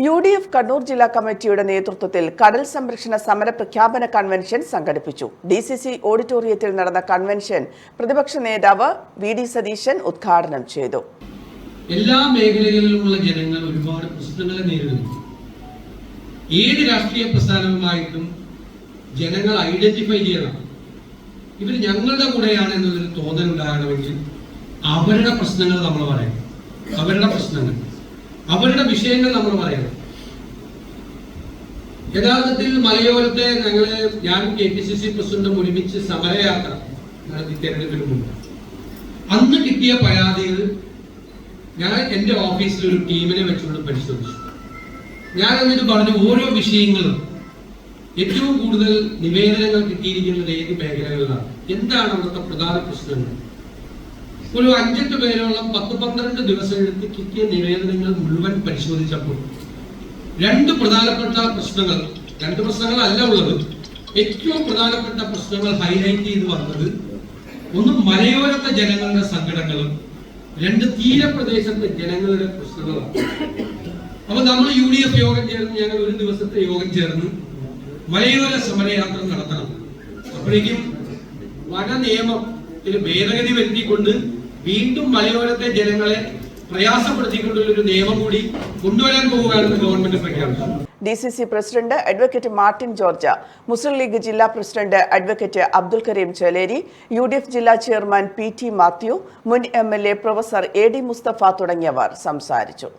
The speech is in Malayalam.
യു ഡി എഫ് കണ്ണൂർ ജില്ലാ കമ്മിറ്റിയുടെ നേതൃത്വത്തിൽ കടൽ സംരക്ഷണ സമര പ്രഖ്യാപന കൺവെൻഷൻ സംഘടിപ്പിച്ചു. ഡി സി സി ഓഡിറ്റോറിയത്തിൽ നടന്ന കൺവെൻഷൻ പ്രതിപക്ഷ നേതാവ് വി ഡി സതീശൻ ഉദ്ഘാടനം ചെയ്തു. എല്ലാ മേഖലകളിലുമുള്ള ജനങ്ങൾ ഒരുപാട് പ്രശ്നങ്ങളെ നേരിടുന്നു. ഏത് രാഷ്ട്രീയ പ്രസ്ഥാനവുമായിട്ടും ജനങ്ങൾ ഐഡന്റിഫൈ ചെയ്യണം. ഇവർ ഞങ്ങളുടെ കൂടെയാണ് എന്നുള്ളൊരു തോന്നൽ ഉണ്ടാകണമെങ്കിൽ അവരുടെ പ്രശ്നങ്ങൾ നമ്മൾ പറയണം. അവരുടെ പ്രശ്നങ്ങൾ. അവരുടെ വിഷയങ്ങൾ നമ്മൾ പറയണം. യഥാർത്ഥത്തിൽ മലയോരത്തെ ഞങ്ങൾ ഞാൻ കെ പി സി സി പ്രസിഡന്റും ഒരുമിച്ച് സമരയാത്ര നടത്തി തെരഞ്ഞെടുപ്പിന് അന്ന് കിട്ടിയ പരാതികൾ ഞാൻ എന്റെ ഓഫീസിൽ ഒരു ടീമിനെ വെച്ചുകൊണ്ട് പരിശോധിച്ചു. ഞാൻ എന്നിട്ട് പറഞ്ഞു ഓരോ വിഷയങ്ങളും ഏറ്റവും കൂടുതൽ നിവേദനങ്ങൾ കിട്ടിയിരിക്കുന്നത് ഏത് മേഖലകളിലാണ്? എന്താണ് അവിടുത്തെ പ്രധാന പ്രശ്നങ്ങൾ? ഒരു അഞ്ചെട്ട് പേരോളം പത്ത് പന്ത്രണ്ട് ദിവസം എടുത്ത് കിട്ടിയ നിവേദനങ്ങൾ മുഴുവൻ പരിശോധിച്ചപ്പോൾ രണ്ട് പ്രധാനപ്പെട്ട പ്രശ്നങ്ങൾ രണ്ട് പ്രശ്നങ്ങളല്ല ഉള്ളത്. ഏറ്റവും പ്രധാനപ്പെട്ട പ്രശ്നങ്ങൾ ഹൈലൈറ്റ് ചെയ്ത് വന്നത് ഒന്ന് മലയോരത്തെ ജനങ്ങളുടെ സങ്കടങ്ങളും രണ്ട് തീരപ്രദേശത്തെ ജനങ്ങളുടെ പ്രശ്നങ്ങളാണ്. അപ്പൊ നമ്മൾ യു ഡി എഫ് യോഗം ചേർന്ന് ഞങ്ങൾ ഒരു ദിവസത്തെ യോഗം ചേർന്ന് മലയോര സമരയാത്ര നടത്തണം. അപ്പോഴേക്കും വന നിയമം ഭേദഗതി വരുത്തിക്കൊണ്ട് വീണ്ടും മലയോരത്തെ ജനങ്ങളെ പ്രയാസപ്പെടുത്തിക്കൊണ്ടുള്ള നിയമം കൂടി കൊണ്ടുവരാൻ പോവുകയാണെന്ന് ഗവൺമെന്റ് പ്രഖ്യാപിച്ചു. D C C president advocate Martin George Muslim League ജില്ലാ president advocate Abdul Kareem Cheleri U D F ജില്ലാ ചെയർമാൻ പി ടി മാത്യു മുൻ M L A professor A D Musthafa തുടങ്ങിയവർ സംസാരിച്ചു.